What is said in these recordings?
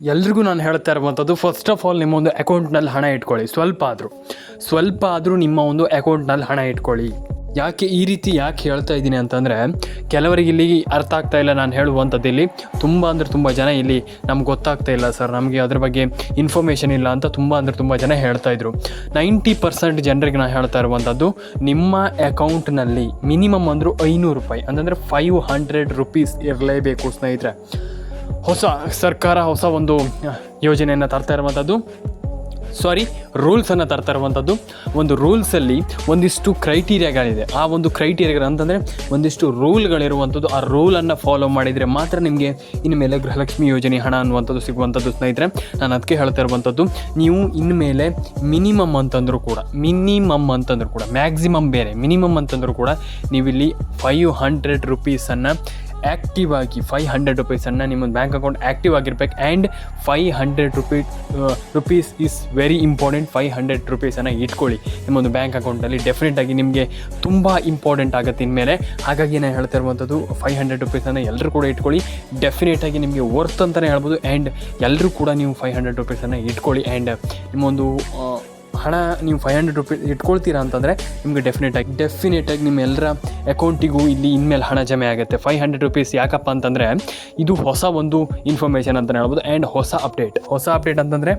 ಎಲ್ರಿಗೂ ನಾನು ಹೇಳ್ತಾ ಇರುವಂಥದ್ದು ಫಸ್ಟ್ ಆಫ್ ಆಲ್ ನಿಮ್ಮ ಒಂದು ಅಕೌಂಟ್ನಲ್ಲಿ ಹಣ ಇಟ್ಕೊಳ್ಳಿ. ಸ್ವಲ್ಪ ಆದರೂ. ಸ್ವಲ್ಪ ಆದರೂ ನಿಮ್ಮ ಒಂದು ಅಕೌಂಟ್ನಲ್ಲಿ ಹಣ ಇಟ್ಕೊಳ್ಳಿ. ಯಾಕೆ ಈ ರೀತಿ ಯಾಕೆ ಹೇಳ್ತಾ ಇದ್ದೀನಿ ಅಂತಂದರೆ, ಕೆಲವರಿಗೆ ಇಲ್ಲಿ ಅರ್ಥ ಆಗ್ತಾ ಇಲ್ಲ ನಾನು ಹೇಳುವಂಥದ್ದು ಇಲ್ಲಿ. ತುಂಬ ಅಂದರೆ ತುಂಬ ಜನ ಇಲ್ಲಿ ನಮ್ಗೆ ಗೊತ್ತಾಗ್ತಾ ಇಲ್ಲ ಸರ್. ನಮಗೆ ಅದ್ರ ಬಗ್ಗೆ ಇನ್ಫಾರ್ಮೇಷನ್ ಇಲ್ಲ ಅಂತ ತುಂಬ ಅಂದರೆ ತುಂಬ ಜನ ಹೇಳ್ತಾ ಇದ್ರು. ನೈಂಟಿ ಪರ್ಸೆಂಟ್ ಜನರಿಗೆ ನಾನು ಹೇಳ್ತಾ ಇರುವಂಥದ್ದು, ನಿಮ್ಮ ಅಕೌಂಟ್ನಲ್ಲಿ ಮಿನಿಮಮ್ ಅಂದರೂ ಐನೂರು ರೂಪಾಯಿ. ಅಂತಂದರೆ ಫೈವ್ ಹಂಡ್ರೆಡ್ ರುಪೀಸ್ ಇರಲೇಬೇಕು ಸ್ನೇಹಿತರೆ. ಹೊಸ ಸರ್ಕಾರ, ಹೊಸ ಒಂದು ಯೋಜನೆಯನ್ನು ತರ್ತಾ ಇರುವಂಥದ್ದು ಸಾರಿ ರೂಲ್ಸನ್ನು ತರ್ತಾ ಇರುವಂಥದ್ದು ಒಂದು ರೂಲ್ಸಲ್ಲಿ ಒಂದಿಷ್ಟು ಕ್ರೈಟೀರಿಯಾಗಳಿದೆ ಆ ಒಂದು ಕ್ರೈಟೀರಿಯಾಗಳು ಅಂತಂದರೆ ಒಂದಿಷ್ಟು ರೂಲ್ಗಳಿರುವಂಥದ್ದು ಆ ರೂಲನ್ನು ಫಾಲೋ ಮಾಡಿದರೆ ಮಾತ್ರ ನಿಮಗೆ ಇನ್ಮೇಲೆ ಗೃಹಲಕ್ಷ್ಮಿ ಯೋಜನೆ ಹಣ ಅನ್ನುವಂಥದ್ದು ಸಿಗುವಂಥದ್ದು ಸ್ನೇಹಿತರೆ. ನಾನು ಅದಕ್ಕೆ ಹೇಳ್ತಾ ಇರುವಂಥದ್ದು ನೀವು ಇನ್ಮೇಲೆ ಮಿನಿಮಮ್ ಅಂತಂದರೂ ಕೂಡ ಮಿನಿಮಮ್ ಅಂತಂದರೂ ಕೂಡ ಮ್ಯಾಕ್ಸಿಮಮ್ ಬೇರೆ ಮಿನಿಮಮ್ ಅಂತಂದರೂ ಕೂಡ, ನೀವಿಲ್ಲಿ ಫೈವ್ ಹಂಡ್ರೆಡ್ ರುಪೀಸನ್ನು ಆ್ಯಕ್ಟಿವ್ ಆಗಿ ಫೈವ್ ಹಂಡ್ರೆಡ್ ರುಪೀಸನ್ನು ನಿಮ್ಮೊಂದು ಬ್ಯಾಂಕ್ ಅಕೌಂಟ್ ಆ್ಯಕ್ಟಿವ್ ಆಗಿರ್ಬೇಕು. And five hundred rupees rupees is very important five hundred ರುಪೀಸನ್ನು ಇಟ್ಕೊಳ್ಳಿ. ನಿಮ್ಮೊಂದು ಬ್ಯಾಂಕ್ ಅಕೌಂಟಲ್ಲಿ ಡೆಫಿನೆಟಾಗಿ ನಿಮಗೆ ತುಂಬ ಇಂಪಾರ್ಟೆಂಟ್ ಆಗುತ್ತೆ ಇನ್ಮೇಲೆ. ಹಾಗಾಗಿ ನಾನು ಹೇಳ್ತಾ ಇರುವಂಥದ್ದು ಫೈವ್ ಹಂಡ್ರೆಡ್ ರುಪೀಸನ್ನು ಎಲ್ಲರೂ ಕೂಡ ಇಟ್ಕೊಳ್ಳಿ. ಡೆಫಿನೆಟಾಗಿ ನಿಮಗೆ ವರ್ತ್ ಅಂತಲೇ ಹೇಳ್ಬೋದು. ಆ್ಯಂಡ್ ಎಲ್ಲರೂ ಕೂಡ ನೀವು ಫೈವ್ ಹಂಡ್ರೆಡ್ ರುಪೀಸನ್ನು ಇಟ್ಕೊಳ್ಳಿ. ಆ್ಯಂಡ್ ನಿಮ್ಮೊಂದು ಹಣ ನೀವು ಫೈವ್ ಹಂಡ್ರೆಡ್ ರುಪೀಸ್ ಇಟ್ಕೊಳ್ತೀರಾ ಅಂತಂದರೆ ನಿಮಗೆ ಡೆಫಿನೆಟಾಗಿ ಡೆಫಿನೆಟಾಗಿ ನಿಮ್ಮ ಎಲ್ಲರ ಅಕೌಂಟಿಗೂ ಇಲ್ಲಿ ಇನ್ಮೇಲೆ ಹಣ ಜಮೆ ಆಗುತ್ತೆ. ಫೈವ್ ಹಂಡ್ರೆಡ್ ರುಪೀಸ್ ಯಾಕಪ್ಪ ಅಂತಂದರೆ ಇದು ಹೊಸ ಒಂದು ಇನ್ಫಾರ್ಮೇಷನ್ ಅಂತಲೇ ಹೇಳ್ಬೋದು. ಆ್ಯಂಡ್ ಹೊಸ ಅಪ್ಡೇಟ್ ಹೊಸ ಅಪ್ಡೇಟ್ ಅಂತಂದರೆ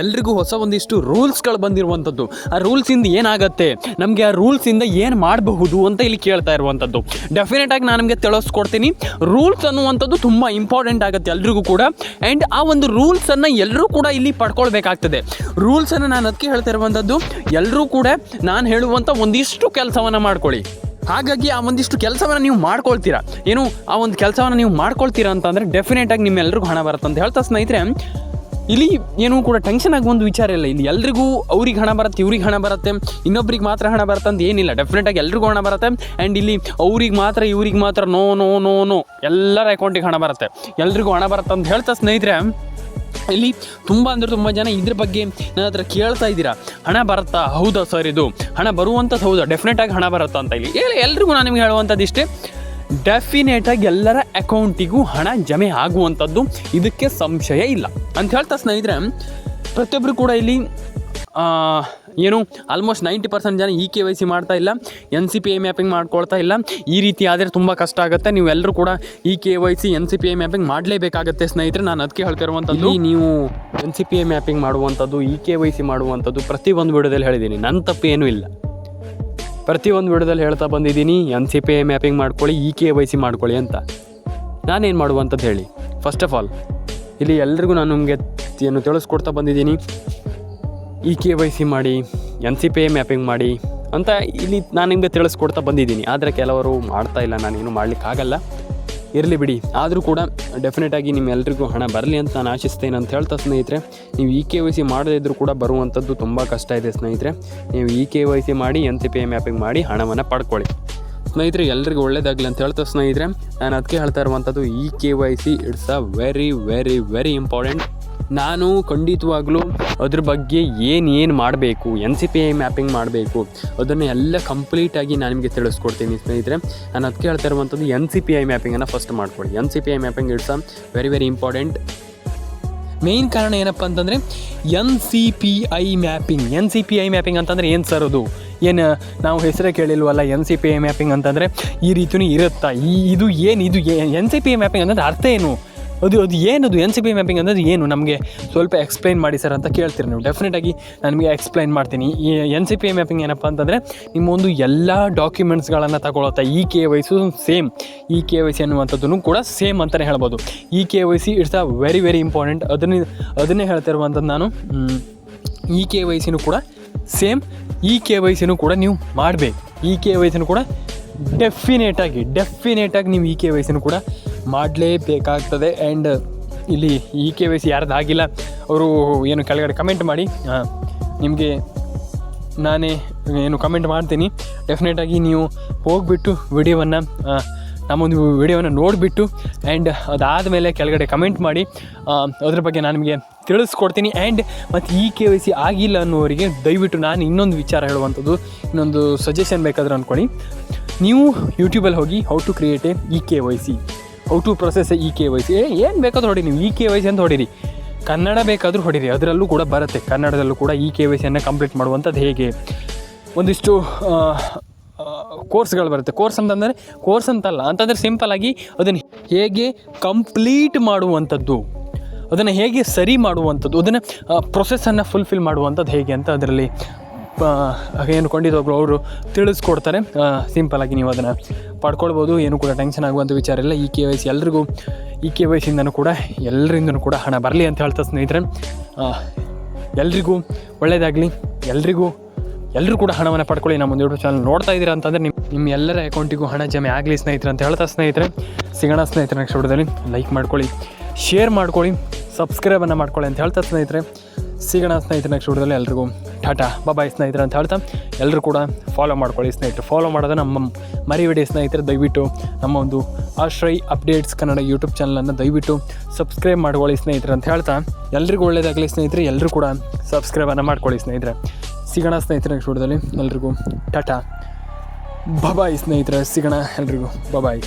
ಎಲ್ರಿಗೂ ಹೊಸ ಒಂದಿಷ್ಟು ರೂಲ್ಸ್ಗಳು ಬಂದಿರುವಂಥದ್ದು. ಆ ರೂಲ್ಸಿಂದ ಏನಾಗುತ್ತೆ? ನಮಗೆ ಆ ರೂಲ್ಸಿಂದ ಏನು ಮಾಡಬಹುದು ಅಂತ ಇಲ್ಲಿ ಕೇಳ್ತಾ ಇರುವಂಥದ್ದು. ಡೆಫಿನೆಟಾಗಿ ನಾನು ನಿಮಗೆ ತಿಳಿಸ್ಕೊಡ್ತೀನಿ. ರೂಲ್ಸ್ ಅನ್ನುವಂಥದ್ದು ತುಂಬ ಇಂಪಾರ್ಟೆಂಟ್ ಆಗುತ್ತೆ ಎಲ್ರಿಗೂ ಕೂಡ. ಆ್ಯಂಡ್ ಆ ಒಂದು ರೂಲ್ಸನ್ನು ಎಲ್ಲರೂ ಕೂಡ ಇಲ್ಲಿ ಪಡ್ಕೊಳ್ಬೇಕಾಗ್ತದೆ. ರೂಲ್ಸನ್ನು ನಾನು ಅದಕ್ಕೆ ಹೇಳ್ತಾ ಇರುವಂಥದ್ದು ಎಲ್ಲರೂ ಕೂಡ ನಾನು ಹೇಳುವಂಥ ಒಂದಿಷ್ಟು ಕೆಲಸವನ್ನು ಮಾಡ್ಕೊಳ್ಳಿ. ಹಾಗಾಗಿ ಆ ಒಂದಿಷ್ಟು ಕೆಲಸವನ್ನು ನೀವು ಮಾಡ್ಕೊಳ್ತೀರಾ? ಏನು, ಆ ಒಂದು ಕೆಲಸವನ್ನು ನೀವು ಮಾಡ್ಕೊಳ್ತೀರಾ ಅಂತಂದರೆ ಡೆಫಿನೆಟಾಗಿ ನಿಮ್ಮೆಲ್ಲರಿಗೂ ಹಣ ಬರುತ್ತೆ ಅಂತ ಹೇಳ್ತಾ ಸ್ನೇಹಿತರೆ, ಇಲ್ಲಿ ಏನೂ ಕೂಡ ಟೆನ್ಷನ್ ಆಗಿ ಒಂದು ವಿಚಾರ ಇಲ್ಲ. ಇಲ್ಲಿ ಎಲ್ರಿಗೂ ಅವ್ರಿಗೆ ಹಣ ಬರುತ್ತೆ, ಇವ್ರಿಗೆ ಹಣ ಬರುತ್ತೆ, ಇನ್ನೊಬ್ರಿಗೆ ಮಾತ್ರ ಹಣ ಬರುತ್ತೆ ಅಂತ ಏನಿಲ್ಲ. ಡೆಫಿನೆಟಾಗಿ ಎಲ್ರಿಗೂ ಹಣ ಬರುತ್ತೆ. ಆ್ಯಂಡ್ ಇಲ್ಲಿ ಅವ್ರಿಗೆ ಮಾತ್ರ, ಇವ್ರಿಗೆ ಮಾತ್ರ ನೋ ನೋ ನೋ ನೋ ಎಲ್ಲರ ಅಕೌಂಟಿಗೆ ಹಣ ಬರುತ್ತೆ. ಎಲ್ರಿಗೂ ಹಣ ಬರುತ್ತೆ ಅಂತ ಹೇಳ್ತಾ ಸ್ನೇಹಿತರೆ ಇಲ್ಲಿ ತುಂಬ ಅಂದರೆ ತುಂಬ ಜನ ಇದ್ರ ಬಗ್ಗೆ ನನ್ನ ಹತ್ರ ಕೇಳ್ತಾ ಇದ್ದೀರಾ. ಹಣ ಬರುತ್ತಾ? ಹೌದಾ ಸರ್ ಇದು? ಹಣ ಬರುವಂಥದ್ದು ಹೌದಾ? ಡೆಫಿನೆಟಾಗಿ ಹಣ ಬರುತ್ತಾ ಅಂತ ಇಲ್ಲಿ. ಎಲ್ರಿಗೂ ನಾನು ನಿಮ್ಗೆ ಹೇಳುವಂಥದ್ದು ಇಷ್ಟೇ. ಡೆಫಿನೆಟಾಗಿ ಎಲ್ಲರ ಅಕೌಂಟಿಗೂ ಹಣ ಜಮೆ ಆಗುವಂಥದ್ದು ಇದಕ್ಕೆ ಸಂಶಯ ಇಲ್ಲ. ಅಂತ ಹೇಳ್ತಾ ಸ್ನೇಹಿತರೆ ಪ್ರತಿಯೊಬ್ಬರು ಕೂಡ ಇಲ್ಲಿ ಏನು ಆಲ್ಮೋಸ್ಟ್ ನೈಂಟಿ ಪರ್ಸೆಂಟ್ ಜನ ಇ ಕೆ ವೈ ಸಿ ಮಾಡ್ತಾ ಇಲ್ಲ N C P I mapping ಮಾಡ್ಕೊಳ್ತಾ ಇಲ್ಲ. ಈ ರೀತಿ ಆದರೆ ತುಂಬ ಕಷ್ಟ ಆಗುತ್ತೆ. ನೀವೆಲ್ಲರೂ ಕೂಡ E K Y C N C P I mapping ಮಾಡಲೇಬೇಕಾಗತ್ತೆ ಸ್ನೇಹಿತರೆ. ನಾನು ಅದಕ್ಕೆ ಹೇಳ್ತಿರುವಂಥದ್ದು ಈ ನೀವು N C P I mapping ಮಾಡುವಂಥದ್ದು ಇ ಕೆ ವೈ ಸಿ ಮಾಡುವಂಥದ್ದು ಪ್ರತಿಯೊಂದು ವಿಡಿಯೋದಲ್ಲಿ ಹೇಳಿದ್ದೀನಿ. ನನ್ನ ತಪ್ಪು ಏನೂ ಇಲ್ಲ. ಪ್ರತಿಯೊಂದು ವಿಡಿಯೋದಲ್ಲಿ ಹೇಳ್ತಾ ಬಂದಿದ್ದೀನಿ N C P I mapping ಮಾಡ್ಕೊಳ್ಳಿ ಇ ಕೆ ವೈ ಸಿ ಮಾಡ್ಕೊಳ್ಳಿ ಅಂತ. ನಾನೇನು ಮಾಡುವಂಥದ್ದು ಹೇಳಿ. ಫಸ್ಟ್ ಆಫ್ ಆಲ್ ಇಲ್ಲಿ ಎಲ್ರಿಗೂ ನಾನು ನಿಮಗೆ ಏನು ತಿಳಿಸ್ಕೊಡ್ತಾ ಬಂದಿದ್ದೀನಿ. ಇ ಕೆ ವೈ ಸಿ ಮಾಡಿ, N C P A mapping ಮಾಡಿ ಅಂತ ಇಲ್ಲಿ ನಾನು ನಿಮಗೆ ತಿಳಿಸ್ಕೊಡ್ತಾ ಬಂದಿದ್ದೀನಿ. ಆದರೆ ಕೆಲವರು ಮಾಡ್ತಾ ಇಲ್ಲ, ನಾನೇನು ಮಾಡಲಿಕ್ಕಾಗಲ್ಲ. ಇರಲಿ ಬಿಡಿ. ಆದರೂ ಕೂಡ ಡೆಫಿನೆಟಾಗಿ ನಿಮ್ಮೆಲ್ಲರಿಗೂ ಹಣ ಬರಲಿ ಅಂತ ನಾನು ಆಶಿಸ್ತೇನೆ ಅಂತ ಹೇಳ್ತಾ ಸ್ನೇಹಿತರೆ, ನೀವು ಇ ಕೆ ವೈ ಸಿ ಮಾಡದೇ ಇದ್ದರೂ ಕೂಡ ಬರುವಂಥದ್ದು ತುಂಬ ಕಷ್ಟ ಇದೆ ಸ್ನೇಹಿತರೆ. ನೀವು ಇ ಕೆ ವೈ ಸಿ ಮಾಡಿ, N C P A mapping ಮಾಡಿ ಹಣವನ್ನು ಪಡ್ಕೊಳ್ಳಿ. ಸ್ನೇಹಿತರೆ, ಎಲ್ರಿಗೂ ಒಳ್ಳೇದಾಗಲಿ ಅಂತ ಹೇಳ್ತಾ ಸ್ನೇಹಿತರೆ, ನಾನು ಅದಕ್ಕೆ ಹೇಳ್ತಾ ಇರುವಂಥದ್ದು E K Y C, it's a very very very important ನಾನು ಖಂಡಿತವಾಗ್ಲೂ ಅದ್ರ ಬಗ್ಗೆ ಏನು ಏನು ಮಾಡಬೇಕು N C P I mapping ಮಾಡಬೇಕು, ಅದನ್ನು ಎಲ್ಲ ಕಂಪ್ಲೀಟಾಗಿ ನಾನು ನಿಮಗೆ ತಿಳಿಸ್ಕೊಡ್ತೀನಿ ಸ್ನೇಹಿತರೆ. ನಾನು ಅದಕ್ಕೆ ಹೇಳ್ತಾ ಇರುವಂಥದ್ದು ಎನ್ ಸಿ ಪಿ ಐ ಮ್ಯಾಪಿಂಗನ್ನು ಫಸ್ಟ್ ಮಾಡ್ಕೊಳ್ಳಿ N C P I mapping it's a very very important main ಕಾರಣ ಏನಪ್ಪ ಅಂತಂದರೆ N C P I mapping N C P I mapping ಅಂತಂದರೆ ಏನು ಸರ್ ಅದು? ಏನು, ನಾವು ಹೆಸರೇ ಕೇಳಿಲ್ವಲ್ಲ N C P I mapping ಅಂತಂದರೆ ಈ ರೀತಿಯೂ ಇರುತ್ತಾ? ಈ ಇದು ಏನು ಇದು N C P I mapping ಅಂತಂದ್ರೆ ಅರ್ಥ ಏನು? ಅದು ಅದು ಏನದು ಎನ್ ಸಿ ಬಿ ಮ್ಯಾಪಿಂಗ್ ಅನ್ನೋದು ಏನು? ನಮಗೆ ಸ್ವಲ್ಪ ಎಕ್ಸ್ಪ್ಲೈನ್ ಮಾಡಿ ಸರ್ ಅಂತ ಕೇಳ್ತೀರಿ ನೀವು. ಡೆಫಿನೆಟಾಗಿ ನಾನು ನಿಮಗೆ ಎಕ್ಸ್ಪ್ಲೈನ್ ಮಾಡ್ತೀನಿ. ಈ ಎನ್ ಸಿ ಪಿ ಮ್ಯಾಪಿಂಗ್ ಏನಪ್ಪ ಅಂತಂದರೆ ನಿಮ್ಮ ಒಂದು ಎಲ್ಲ ಡಾಕ್ಯುಮೆಂಟ್ಸ್ಗಳನ್ನು ತಗೊಳತ್ತಾ E K Y C same E K Y C ಅನ್ನುವಂಥದ್ದು ಕೂಡ ಸೇಮ್ ಅಂತಲೇ ಹೇಳ್ಬೋದು. E K Y C it's a very very important ಅದನ್ನೇ ಅದನ್ನೇ ಹೇಳ್ತಿರುವಂಥದ್ದು ನಾನು. ಇ ಕೆ ವೈ ಸಿನೂ ಕೂಡ ಸೇಮ್ ಇ ಕೆ ವೈ ಸಿನೂ ಕೂಡ ನೀವು ಮಾಡಬೇಕು. ಇ ಕೆ ವೈ ಸಿನೂ ಕೂಡ ಡೆಫಿನೇಟಾಗಿ ಡೆಫಿನೇಟಾಗಿ ನೀವು ಇ ಕೆ ವೈ ಸಿನೂ ಕೂಡ ಮಾಡಲೇಬೇಕಾಗ್ತದೆ. ಆ್ಯಂಡ್ ಇಲ್ಲಿ ಇ ಕೆ ವೈ ಸಿ ಯಾರ್ದು ಆಗಿಲ್ಲ, ಅವರು ಏನು ಕೆಳಗಡೆ ಕಮೆಂಟ್ ಮಾಡಿ. ನಿಮಗೆ ನಾನೇ ಏನು ಕಮೆಂಟ್ ಮಾಡ್ತೀನಿ. ಡೆಫಿನೆಟಾಗಿ ನೀವು ಹೋಗಿಬಿಟ್ಟು ವಿಡಿಯೋವನ್ನು ನಮ್ಮೊಂದು ವಿಡಿಯೋವನ್ನು ನೋಡಿಬಿಟ್ಟು ಆ್ಯಂಡ್ ಅದಾದಮೇಲೆ ಕೆಳಗಡೆ ಕಮೆಂಟ್ ಮಾಡಿ. ಅದ್ರ ಬಗ್ಗೆ ನಾನು ನಿಮಗೆ ತಿಳಿಸ್ಕೊಡ್ತೀನಿ. ಆ್ಯಂಡ್ ಮತ್ತು ಈ ಕೆ ವೈ ಸಿ ಆಗಿಲ್ಲ ಅನ್ನೋರಿಗೆ ದಯವಿಟ್ಟು ನಾನು ಇನ್ನೊಂದು ವಿಚಾರ ಹೇಳುವಂಥದ್ದು, ಇನ್ನೊಂದು ಸಜೆಷನ್ ಬೇಕಾದರೂ ಅಂದ್ಕೊಳ್ಳಿ ನೀವು ಯೂಟ್ಯೂಬಲ್ಲಿ ಹೋಗಿ how to create a E K Y C how to process E K Y C ಏನು ಬೇಕಾದ್ರೂ ಹೊಡಿ ನೀವು. ಇ ಕೆ ವೈ ಸಿ ಅಂತ ಹೊಡಿರಿ. ಕನ್ನಡ ಬೇಕಾದರೂ ಹೊಡೀರಿ. ಅದರಲ್ಲೂ ಕೂಡ ಬರುತ್ತೆ. ಕನ್ನಡದಲ್ಲೂ ಕೂಡ ಇ ಕೆ ವೈ ಸಿಯನ್ನು ಕಂಪ್ಲೀಟ್ ಮಾಡುವಂಥದ್ದು ಹೇಗೆ? ಒಂದಿಷ್ಟು ಕೋರ್ಸ್ಗಳು ಬರುತ್ತೆ. ಕೋರ್ಸ್ ಅಂತಂದರೆ ಕೋರ್ಸ್ ಅಂತಲ್ಲ. ಅಂತಂದರೆ ಸಿಂಪಲ್ಲಾಗಿ ಅದನ್ನು ಹೇಗೆ ಕಂಪ್ಲೀಟ್ ಮಾಡುವಂಥದ್ದು. ಅದನ್ನು ಹೇಗೆ ಸರಿ ಮಾಡುವಂಥದ್ದು. ಅದನ್ನು ಪ್ರೊಸೆಸನ್ನು ಫುಲ್ಫಿಲ್ ಮಾಡುವಂಥದ್ದು ಹೇಗೆ ಅಂತ ಅದರಲ್ಲಿ ಏನು ಕೊಂಡಿದ್ದೋಗ್ರು ಅವರು ತಿಳಿಸ್ಕೊಡ್ತಾರೆ. ಸಿಂಪಲಾಗಿ ನೀವು ಅದನ್ನು ಪಡ್ಕೊಳ್ಬೋದು. ಏನು ಕೂಡ ಟೆನ್ಷನ್ ಆಗುವಂಥ ವಿಚಾರ ಇಲ್ಲ. ಈ ಕೆ ವೈ ಸಿ ಎಲ್ರಿಗೂ, ಈ ಕೆ ವೈ ಸಿಯಿಂದನೂ ಕೂಡ ಎಲ್ಲರಿಂದನೂ ಕೂಡ ಹಣ ಬರಲಿ ಅಂತ ಹೇಳ್ತಾ ಸ್ನೇಹಿತರೆ. ಎಲ್ರಿಗೂ ಒಳ್ಳೆಯದಾಗಲಿ ಎಲ್ರಿಗೂ ಎಲ್ಲರೂ ಕೂಡ ಹಣವನ್ನು ಪಡ್ಕೊಳ್ಳಿ. ನಮ್ಮ ಒಂದು ಯೂಟ್ಯೂಬ್ ಚಾನಲ್ ನೋಡ್ತಾ ಇದ್ದೀರಾ ಅಂತಂದರೆ ನಿಮ್ಮ ನಿಮ್ಮ ಎಲ್ಲರ ಅಕೌಂಟಿಗೂ ಹಣ ಜಮೆ ಆಗಲಿ ಸ್ನೇಹಿತರೆ ಅಂತ ಹೇಳ್ತಾ ಸ್ನೇಹಿತರೆ. ಸಿಗೋಣ ಸ್ನೇಹಿತರೆ ನೆಕ್ಸ್ಟ್ ವಿಡಿಯೋದಲ್ಲಿ. ಲೈಕ್ ಮಾಡ್ಕೊಳ್ಳಿ. ಶೇರ್ ಮಾಡ್ಕೊಳ್ಳಿ. ಸಬ್ಸ್ಕ್ರೈಬನ್ನು ಮಾಡ್ಕೊಳ್ಳಿ ಅಂತ ಹೇಳ್ತಾ ಸ್ನೇಹಿತರೆ. ಸಿಗೋಣ ಸ್ನೇಹಿತರೆ ನೆಕ್ಸ್ಟ್ ವಿಡಿಯೋದಲ್ಲಿ ಎಲ್ರಿಗೂ. ಟಾಟಾ ಬಾಯ್ ಸ್ನೇಹಿತರೆ ಅಂತ ಹೇಳ್ತಾ ಎಲ್ಲರೂ ಕೂಡ ಫಾಲೋ ಮಾಡ್ಕೊಳ್ಳಿ ಸ್ನೇಹಿತರು. ಫಾಲೋ ಮಾಡೋದು ನಮ್ಮ ಮರಿಬೇಡಿ ಸ್ನೇಹಿತರೆ, ದಯವಿಟ್ಟು ನಮ್ಮ ಒಂದು ಆಶ್ರಯ್ ಅಪ್ಡೇಟ್ಸ್ ಕನ್ನಡ ಯೂಟ್ಯೂಬ್ ಚಾನಲನ್ನು ದಯವಿಟ್ಟು ಸಬ್ಸ್ಕ್ರೈಬ್ ಮಾಡ್ಕೊಳ್ಳಿ ಸ್ನೇಹಿತರೆ ಅಂತ ಹೇಳ್ತಾ ಎಲ್ರಿಗೂ ಒಳ್ಳೆಯದಾಗಲಿ ಸ್ನೇಹಿತರೆ ಎಲ್ಲರೂ ಕೂಡ ಸಬ್ಸ್ಕ್ರೈಬನ್ನು ಮಾಡ್ಕೊಳ್ಳಿ ಸ್ನೇಹಿತರೆ. ಸಿಗೋಣ ಸ್ನೇಹಿತರ ವಿಡಿಯೋದಲ್ಲಿ ಎಲ್ರಿಗೂ ಟಾಟಾ ಬಬಾಯ್ ಸ್ನೇಹಿತರೆ, ಸಿಗೋಣ ಎಲ್ರಿಗೂ ಬಬಾಯ್